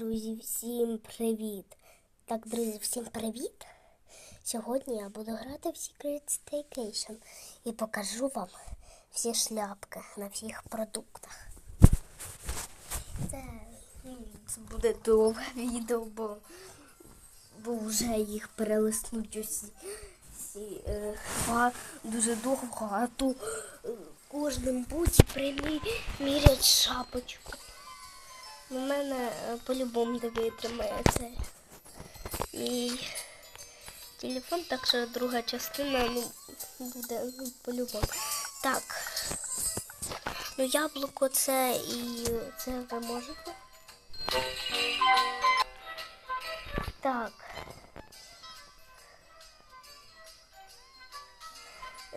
друзі, всім привіт! Так, друзі, всім привіт! Сьогодні я буду грати в Secret Staycation і покажу вам всі шляпки на всіх продуктах. Це, ну, буде довге відео, бо, бо вже їх перелиснуть усі. всі е, дуже довго, а то е, кожним буті примірять шапочку. У мене е, по-любому не витримає це мій телефон, так що друга частина ну, буде ну, по-любому. Так. Ну, яблуко це і це ви можете. Так.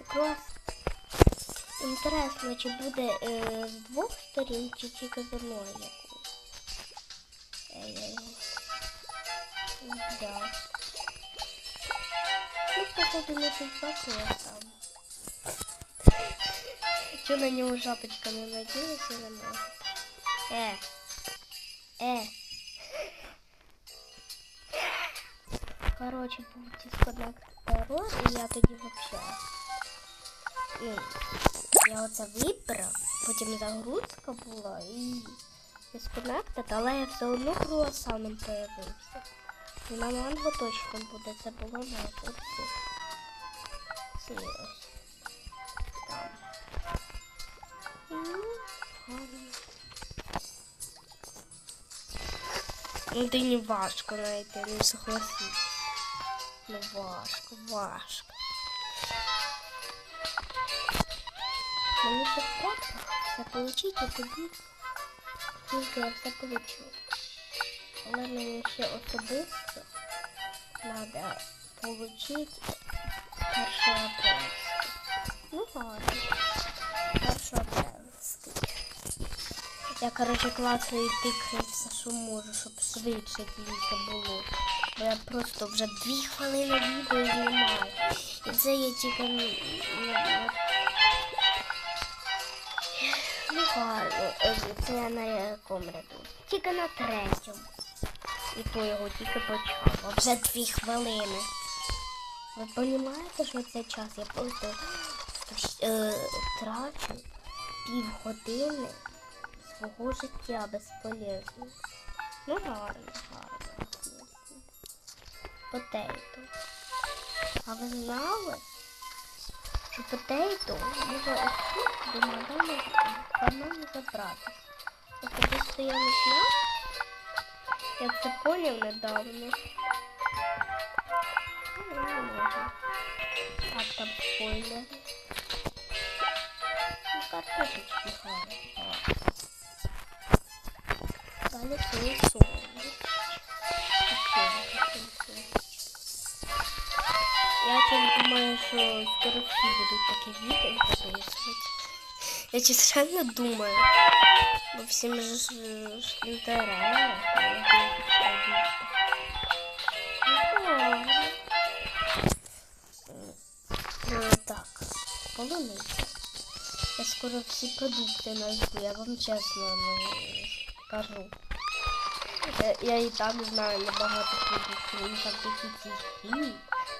Клас. Інтересно, чи буде е, з двох сторін, чи тільки з одної. Да. Ну, походу, не підбакує там. Чого на нього шапочка не наділася, не можу. Е. Е. Короче, дисконнект error, і я тоді вообще. Ну, я оце вибрав, потім загрузка була і дисконнектед, але я все одно круасаном появився. І на манго точно буде, це було на курсі. Ці ось. Там. Ну. Ну, ти не важко знайти, не согласись. Ну, важко, важко. Мені треба все получить, а тоді тільки я все получу. Але мені ще особисто треба получить перший апрельський. Ну ладно. Перший апрельський. Я, короче, клацаю і тикаю все, що можу, щоб швидше тільки було. Бо я просто вже дві хвилини відео знімаю. І це я тільки Е, це я на якому ряду? Тільки на третьому. І то його тільки почав. Вже дві хвилини. Ви розумієте, що цей час я просто е, трачу півгодини свого життя безполезно. Ну гарно, гарно. Потейто. А ви знали? Потейто може ось тут до мадами банану забрати. Особисто я не знав. Я це поняв недавно. Ну, не можу. Так, там спойлер. Ну, картошечки гарно. Далі соус. Так думаю, що скоро всі будуть такі відео записувати. Я чесно думаю. Бо всім же ж інтересно. Е, Так, полуниця. Я скоро всі продукти знайду, я вам чесно ну, кажу. Е, Я і так знаю небагато продуктів, вони там такі.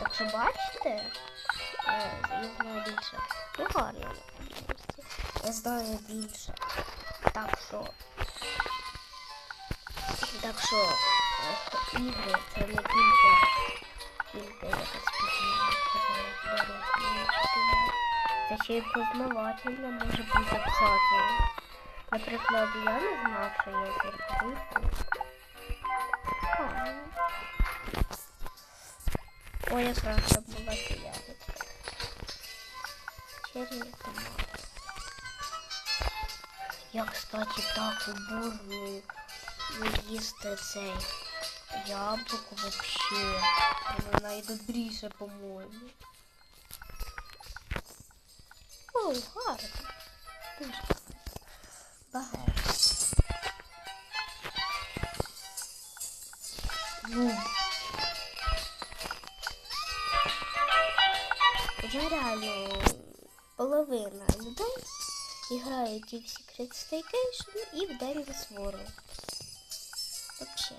Так що бачите, е, я знаю більше. Ну гарно. Я знаю більше. Так що. Так що е, ігри це не тільки тільки якась підміна. Це ще й познавательно може бути обсаджено. Наприклад, я не знав, що є зірковий Ой, якраз це була ягодка. Черві томат. Я, кстати, так обожнюю їсти цей яблуко вообще. Воно найдобріше, по-моєму. О, гарно. Дуже. Ну, вже реально половина людей грають і в Secret Staycation, і в Dangerous World. Вообще.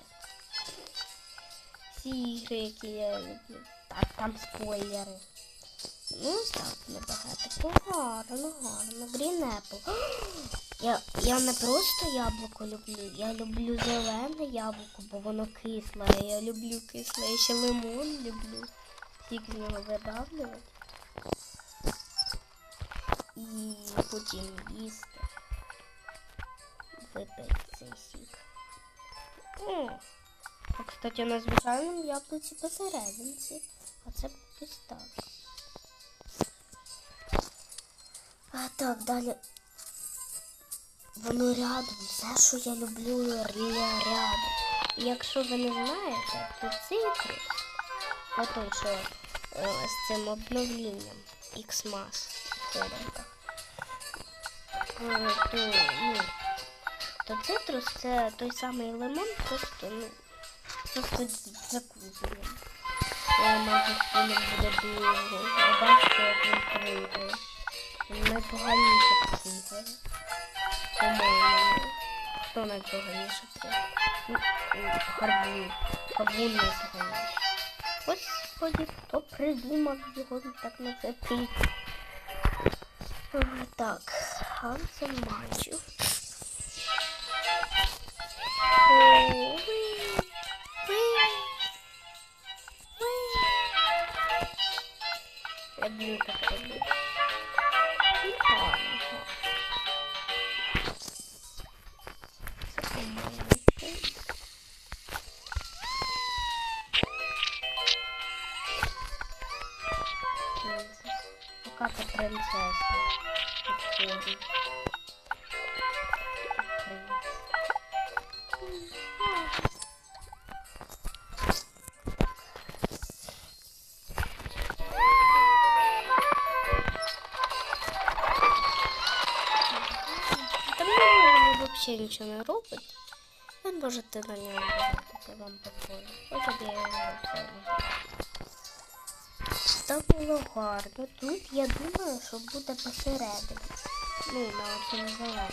всі ігри, які я люблю. Так, там спойлери. Ну, так небагато. Гарно, гарно. Green Apple. Я, я не просто яблуко люблю, я люблю зелене яблуко, бо воно кисле. Я люблю кисле, я ще лимон люблю. Сік з нього видавлювати. І потім їсти. Випити цей сік. О, а, кстати, на звичайному яблуці посерединці. А це ось так. А так, далі. Воно рядом. Все, що я люблю, ря- рядом. Якщо ви не знаєте, то цитрус, а той, що з цим хованках, е, то, ну, то цитрус це той самий лимон, просто, ну, просто з. Я мабуть, ним буде довго. Ви бачите, як він. Він найпоганіше пригає. По-моєму. Хто найпоганіше? Ну, м, Гарбун. Гарбун найпоганіше. Господи, хто придумав його так називати? Так, Хансен Манчу. Взагалі нічого не робить. Ви можете на нього дивитися, вам покою. Ось от я його Це було гарно. Тут я думаю, що буде посередині. Ну, на цьому зеленому.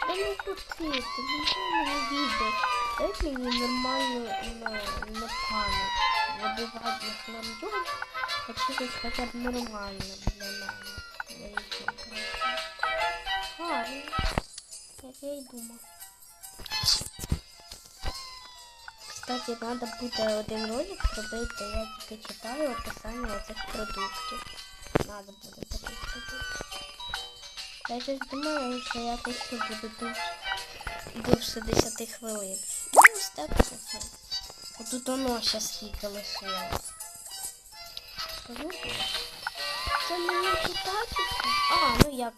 Та не крутити, нормальне відео. Дайте мені нормально ну, не пам'ять. Вибивати на хламдюр, хочу хоча б нормально для мене. Я й думав. Кстати, треба буде один ролик зробити, я тільки читаю описання оцих продуктів. Надо буде таких продуктів. Я щось думаю, що якось тут буде дуже, довше 10 хвилин. Ну, ось так це все. Отут воно ще скільки лишилось. Це мені читати? А, ну як?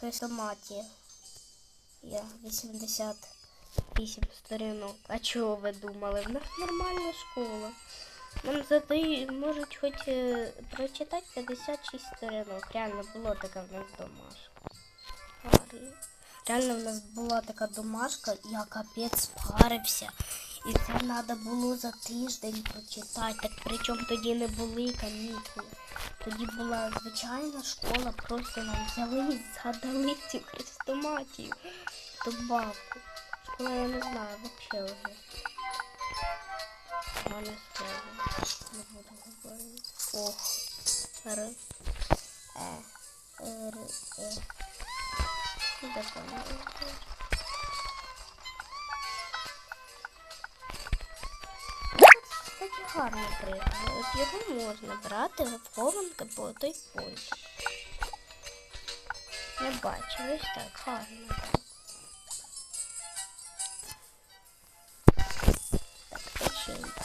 Хрестоматія. Я 88 сторінок. А чого ви думали? В нас нормальна школа. Нам задають, можуть хоч е, прочитати 56 сторінок. Реально було така в нас домашка. Реально в нас була така домашка, я капець парився. І це треба було за тиждень прочитати. Так причому тоді не були канікули. Тоді була звичайна школа, просто нам взяли і згадали цю хрестоматію. Добавку. Школа я не знаю, взагалі вже. Мене слово. Не буду говорити. Ох. Р. Е. Р. Е. Ну, де гарно пригає. От його можна брати в хованки по той пользі. Я бачу, ось так, гарно. Так, печенька.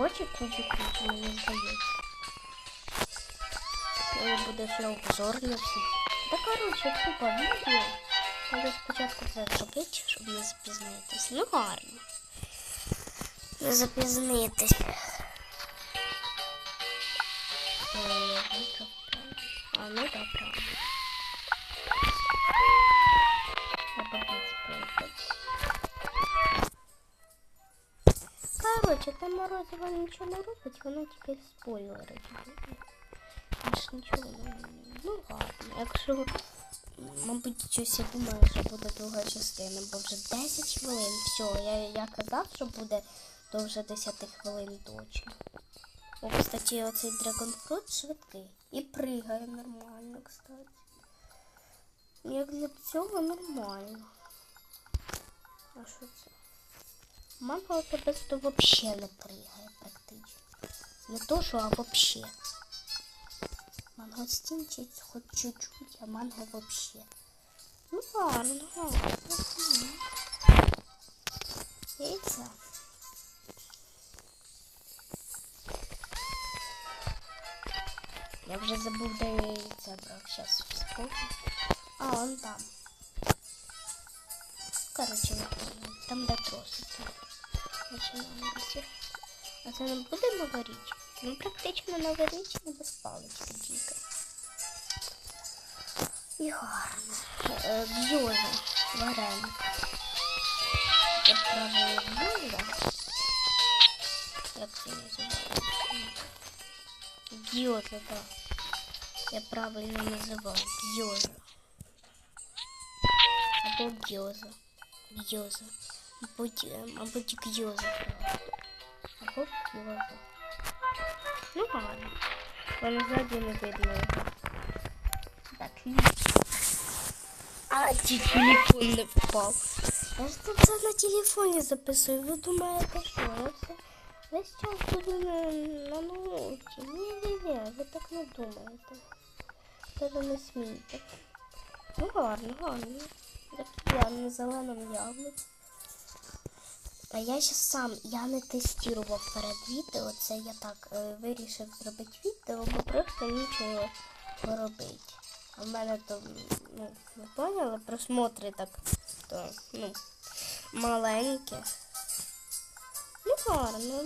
Очі кубі кубі, мені здається. Коли буде ще обзор на всіх. Та коротше, купа відео. Треба спочатку це зробити, щоб не запізнитись. Ну гарно. Не запізнитись. Ой, ну. А, ну правильно. Треба там морозиво нічого не робить, воно тільки спойлерить. Більш нічого не Ну ладно, якщо мабуть, щось я думаю, що буде друга частина, бо вже 10 хвилин. Все, я, я казав, що буде довше 10 хвилин точно. О, кстати, оцей драгонфрут швидкий. І пригає нормально, кстати. Як для цього нормально. А що це? Манго тебе то взагалі не пригає практично. Не то, що, а взагалі. Манго стінчить хоч чуть-чуть, а манго вообще. Ну ладно. Мгм. Яйця. Я вже забув, де я яйця брав. Сейчас вспомню. А, он там. Короче. Там де тросики. Починаємо. А це не буде новоріч? Ну, практично новорічне без палички тільки. І гарно. Е, Гьоза. Вареник. Я правильно гьоза. Як це називається? Гьоза, так. Я правильно називаю. Гьоза. Або гьоза. Гьоза. Мабуть, е, мабуть, гьоза. правда. Або гьоза. Ну ладно. Воно ззаді не видно його. Так. А, ті телефон не впав. Я ж це все на телефоні записую. Ви думаєте, що я все весь час буду на, на ноуті? Ні-ні-ні, ви так не думаєте. Ви не смійте. Ну гарно, гарно. Як я на зеленому яблуці. А я ще сам я не тестував перед відео. Це я так е, вирішив зробити відео, бо просто нічого робити. А в мене то, ну, ви поняли, просмотри так то, ну, маленькі. Ну, гарно.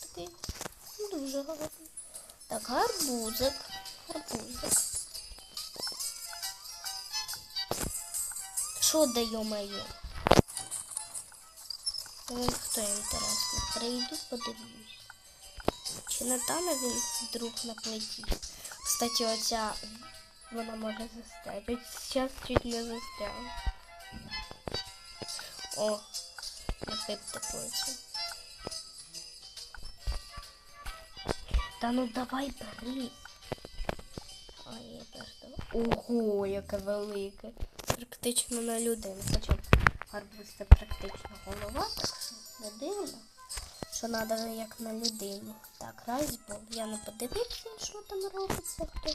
Такий дуже гарно. Так, гарбузик. Гарбузик. Що дає моє? Вон хто інтересно. Прийду, подивлюсь. Чи не там він вдруг на плиті? Кстати, оця вона може застряти. Зараз чуть не застряла. О, напипте потім. Та ну давай бери. А я теж давай. Ого, яке велике. Практично на людину. Хоча гарбуз це практично голова, не. Що треба як на людину. Так, раз був. Я не подивився, що там робиться, хто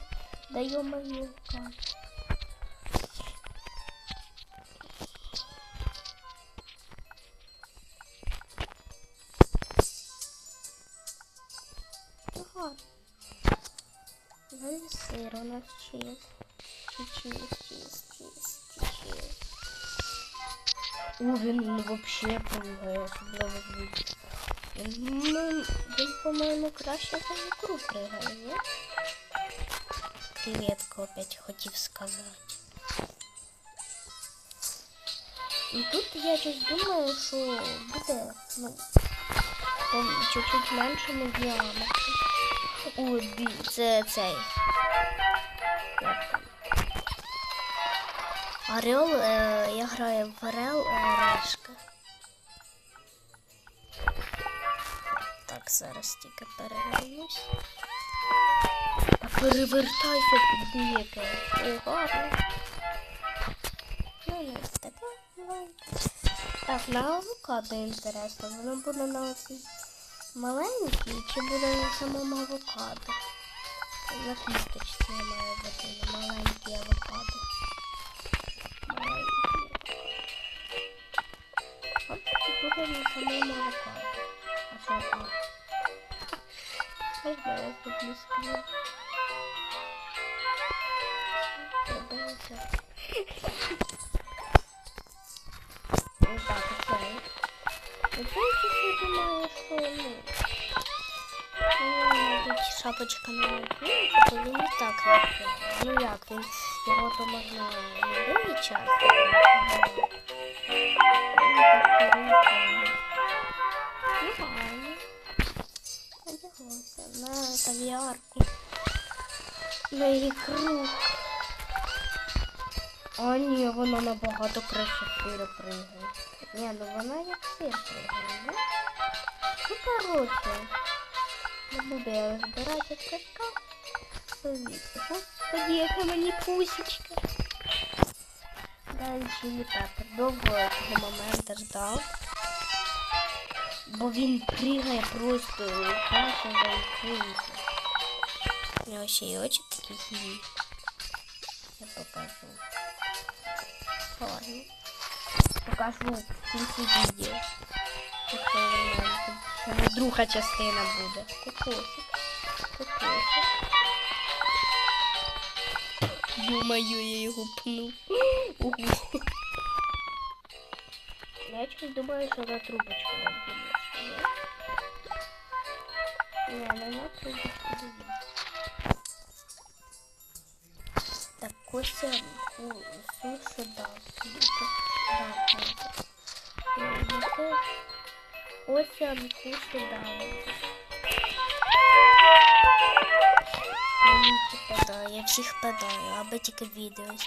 дає мою карту. Ага. Далі сир у нас чист. Чист, чист, О, він вообще прыгає, особливо звідти. Ну, він, по-моєму, краще за ікру пригає, ні? Креветку опять хотів сказати. І тут я щось думаю, що буде, ну, чуть-чуть меншому діаметрі. О, це цей. Орел, е, я граю в Орел е, Решка. Так, зараз тільки перевернусь. Та перевертайся туди яке. О. Ну, не таке. Так, на авокадо інтересно. Воно буде на оцій маленькій чи буде на самому авокадо? На кісточці має бути на маленький авокадо. А що там? Ось зараз тут скрін. Подивися. Ось так. Оцей щось я думаю, що, ну, ну, мабуть, шапочка не накинеться, то він і так накине. Ну як, він, його то можна любий час. Ну, Ну, Одяглася на ікру. А ні, вона набагато краще сира пригає. Ні, ну вона як сир пригає, да? Ну, коротше. Не буду я розбирати. Повітря. Господи, яка мені пусечка. Далі чилі пепер. Довго цього моменту ждав. Бо він пригає просто каша за ікринку. У нього ще й очі такі хілі. Я покажу. Ладно. Покажу в кінці відео. Якщо ви знаєте, що не друга частина буде. Кокосик. Кокосик. Ё-моё, я його пнув. Ого. Я чогось думаю, що на трубочку розбилася. Ні, не на трубочку. Так, Костя у суші дав. Костя типа, да, я всіх подаю, аби тільки відео зняти.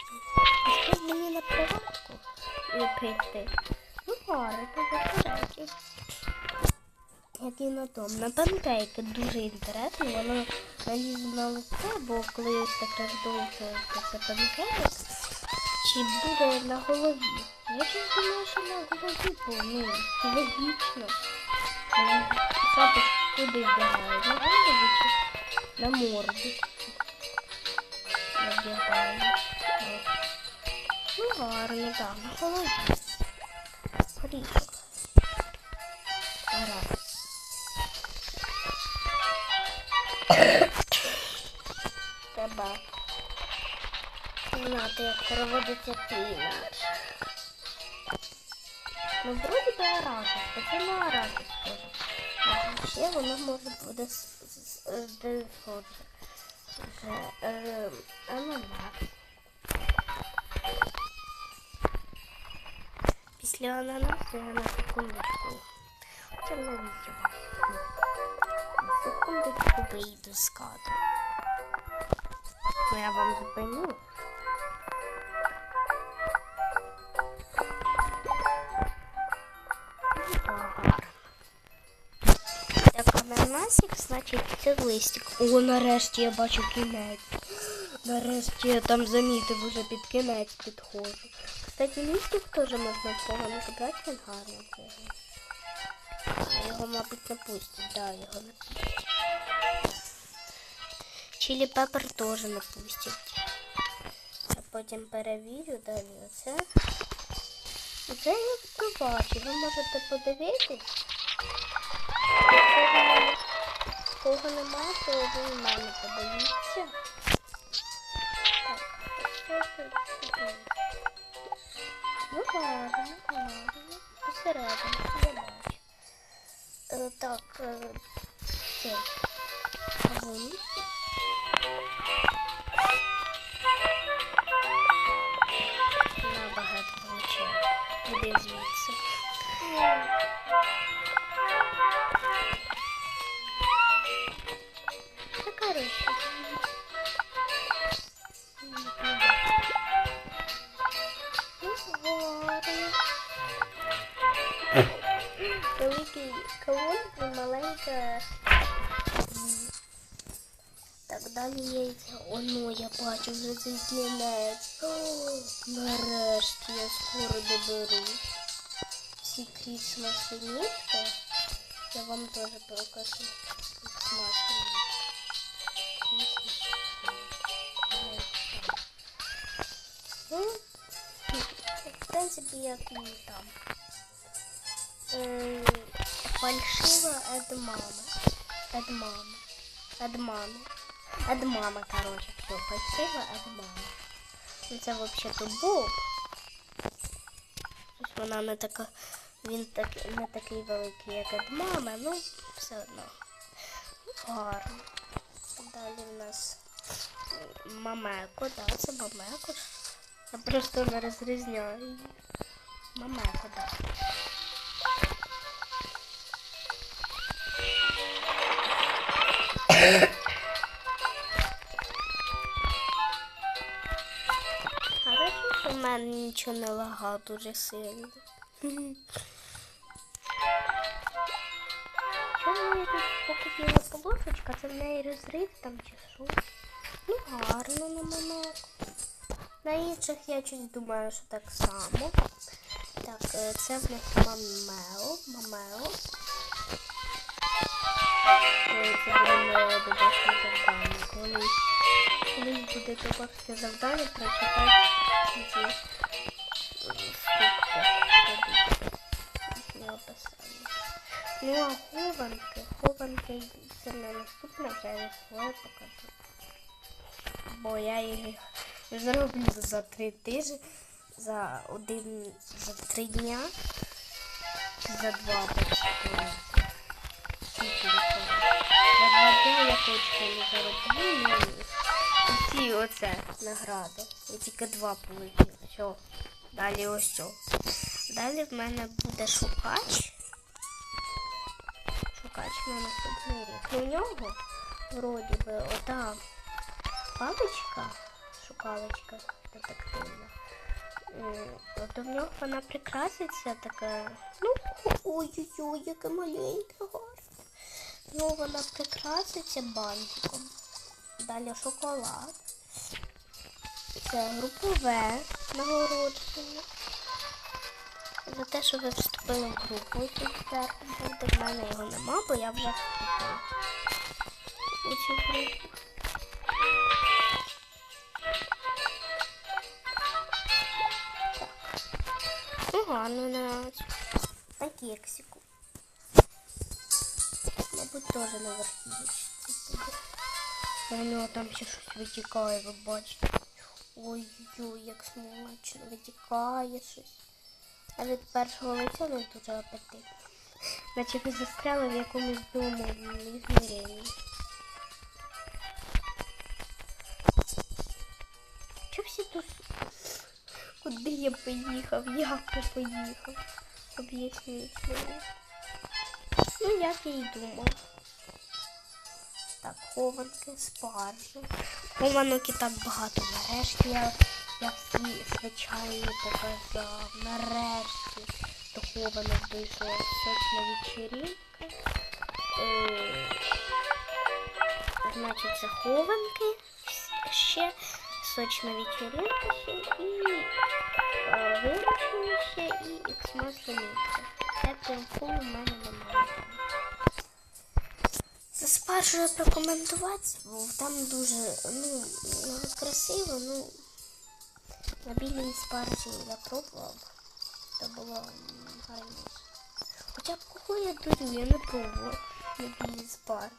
Що мені на проводку прийти? Ну, гарно, то. Як і на тому. На панкейки дуже інтересно, воно налізу на лице, бо коли ось так роздовжується панкейк, чи буде на голові. Я щось думаю, що на голові, бо ну, логічно. Сапочку куди вдягаю? На голову чи на морду? Надягаю. От. Ну, гарно, так, на голові. Горішок. Знати, як переводиться пінат. Ну, вроді би це не арахіс теж. А ще воно може буде з з- з- з- схоже. Е, ананас. Після ананасу я на секундочку. Це не відео. На секундочку вийду з кадру. Я вам зупиню. Ананасик, значить, це листик. О, нарешті я бачу кінець. Нарешті я там замітив уже під кінець підходжу. Кстати, листик теж можна погано забрати, він гарно пригає. А його, мабуть, не пустять. Да, його не пустять. Чилі пепер теж не пустять. А потім перевірю далі оце. Оце я побачу. Ви можете подивитись. Кого немає, то ви в мене подивіться. Так? Ну гарно, гарно. Посередині, я бачу. Е, так, все. Кавун. Великий кавун і маленька. Так, далі яйця. Оно, я бачу вже цей кінець. Нарешті я скоро доберу. Всі крісмаси нітки. Я вам теж покажу. Ну, в принципі, як і там Ем, Фальшива Эдмама. Эдмама. Эдмама. Эдмама, короче, все. Фальшива Эдмама. Ну, це взагалі-то Боб. Ось вона не така. Він так, не такий великий, як Эдмама, ну, все одно. Гарно. Далі в нас е, Мамеко, да, це Мамеко. Я просто не розрізняю її. Мамеко, да. Нічого не лагав дуже сильно. Чому я тут покупила полосочка, це в неї розрив там чи що? Ну гарно на монок. На інших я щось думаю, що так само. Так, е, це в них мамео. Мамео. Це моє домашнє завдання. Колись, колись буде домашнє завдання прочитати Ну а хованки, хованки це на наступне вже я своє покажу. Бо я їх зроблю за три тижні, за один, за три дня, за два почти. За два дня я точно не зароблю, ну і ці оце награди. Я тільки два полетіли. Все. Далі ось що. Далі в мене буде шукач. На наступний у нього вроді би ота паличка, шукалочка детективна. От у нього вона прикраситься така. Ну, ой-ой-ой, яке маленьке гарне. Ну, вона прикраситься бантиком. Далі шоколад. Це групове нагородження. За те, що ви вступили в групу, буде. В мене його нема, бо я вже вступила. Ну, гарно на, на кексику. Мабуть, теж на верхівочці буде. У нього там ще щось витікає, ви бачите. Ой-ой, як смачно витікає щось. А від першого лиця не дуже апетитно. Наче ви застряли в якомусь дому ізміренні. Чого всі тут? Куди я поїхав? Як я поїхав? Об'ясніть мені. Ну, як я і думав. Так, хованки, спаржі. Хованок і так багато. Нарешті я, я всі звичайні показав. Нарешті до хованок дійшла сочна вечеринка. Е, значить, це хованки ще, сочна вечеринка ще і е, виручення ще і іксмаслениця. Це пінфул у мене немає. Це спаржу прокоментувати, бо там дуже ну, красиво, ну білій спаржі я пробував, Это було м, гарніше. Хоча б кого я дурю, я не пробував білій спаржі.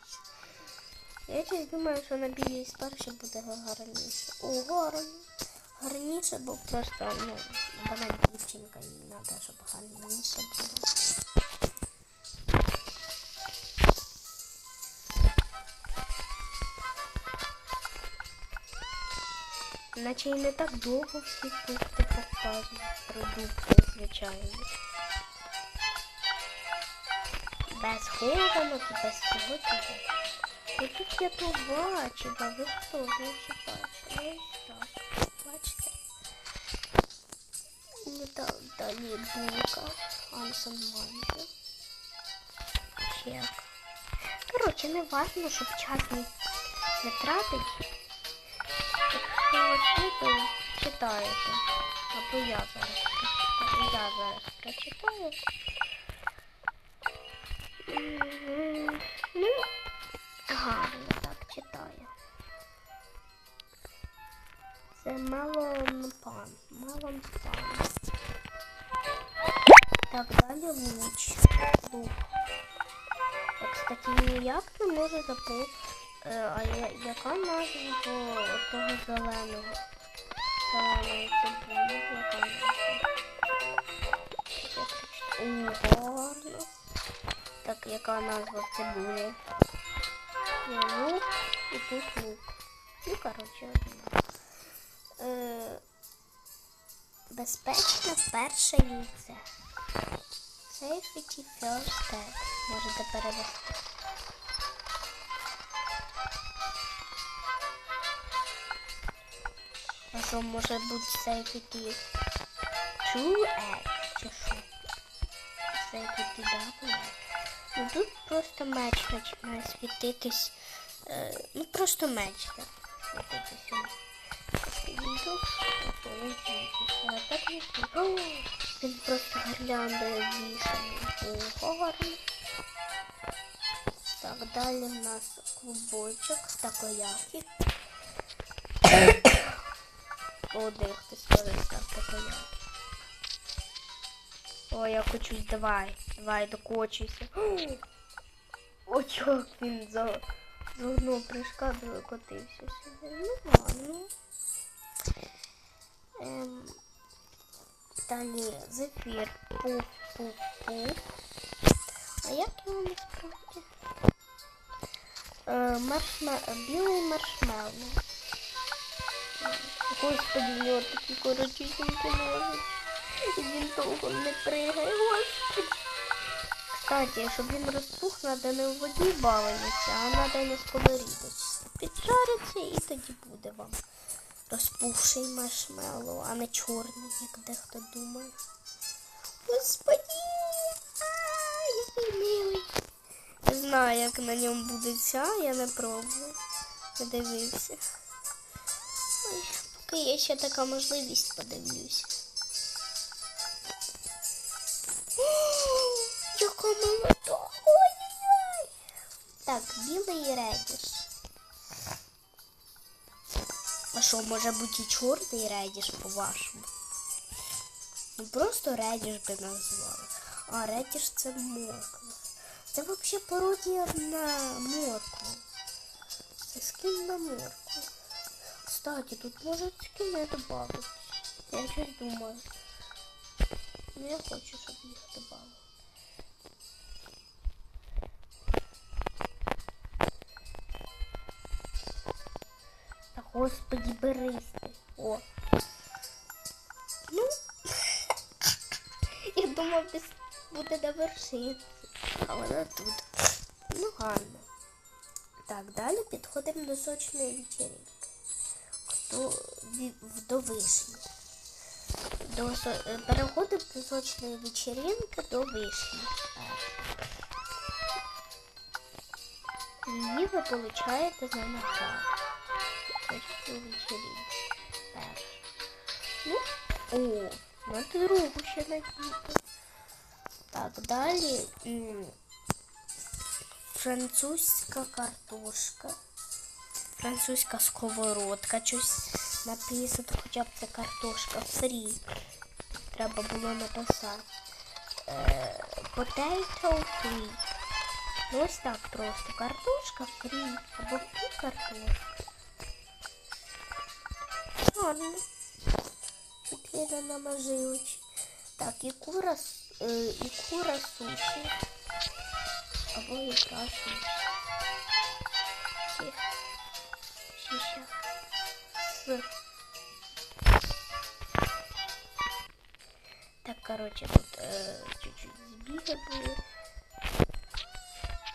Я щось думаю, що на білій спаржі буде гарніше. О, гарно. Гарніше, бо просто, ну, вона дівчинка, їй треба, щоб гарніше було. Наче і не так довго всі фрукти показують, продукти, звичайно. Без хованок і без всього цього. І тут я побачив, а ви хто? Ви ще бачили? Так. Бачите? Ну так, далі булка. Ансон Манджо. Чек. Коротше, не важно, щоб час не, не тратить. То читаєте. Або я зараз прочитаю. Я зараз прочитаю. Ну, гарно так читаю. Це Мелон Пан. Мелон Пан. Так, далі луч. Лук. Я, кстати, ніяк не можу запу... Е, А я, яка назва того зеленого? Зеленої цибулі? Яка назва? Гарно. Так, яка назва в цибулі? Є лук і тут лук. Ну, коротше, одна. Е, безпечне перше яйце. Safety first step. Можете перевести. Що може бути цей такий True Egg, чи що? Цей такий Double Egg. Ну тут просто меч починає світитись. Е, ну просто меч так. Він просто гірлянди вішаний. Ого. Так, далі в нас клубочок такояки. Один хтось скористав такояки. О, я хочусь, давай, давай, докочуйся. О, як він за, за одного прыжка докотився сюди. Ну ладно. Ем, далі зефір. Пуф, пуф, пуф. А як його насправді? Е, маршме... Білий маршмеллоу. Господи, нього такі коротюсінькі ноги. І він довго не пригає, господи. Кстати, щоб він розпух, треба не у воді бавитися, а треба на сковорідочці. Піджариться і тоді буде вам розпухший маршмеллоу, а не чорний, як дехто думає. Господи! Який милий. Не знаю, як на ньому буде ця, я не пробую. Не. Поки є ще така можливість, подивлюся. О, Яка молода! Ой-ой-ой! Так, білий редіш. А що, може бути і чорний редіш, по-вашому? Ну просто редіш би назвали. А редіш це морква. Це взагалі пародія на моркву. Це скін на моркву. Кстати, тут може скини добавити. Я щось думаю. Ну я хочу, щоб їх добавили. Та господи, берись. О. Ну, я думав, десь буде на а вона тут. Ну, гарно. Так, далі підходимо до сочної вечеринки. В- до вишні. До, переходимо до сочної вечеринки до вишні. Її ви получаєте за вечеринку. Ну, о, на другу ще надіти. Так, далі французька картошка, французька сковородка, щось написано, хоча б це картошка фрі. Треба було написати. Е, potato free. Ну, ось так просто. Картошка фрі. Або фрі картошка. Ладно. Купила на мажилочі. Так, і кура, е, і кура суші. Або ікра суші. С. Так, короче, тут е, чуть-чуть збіги були.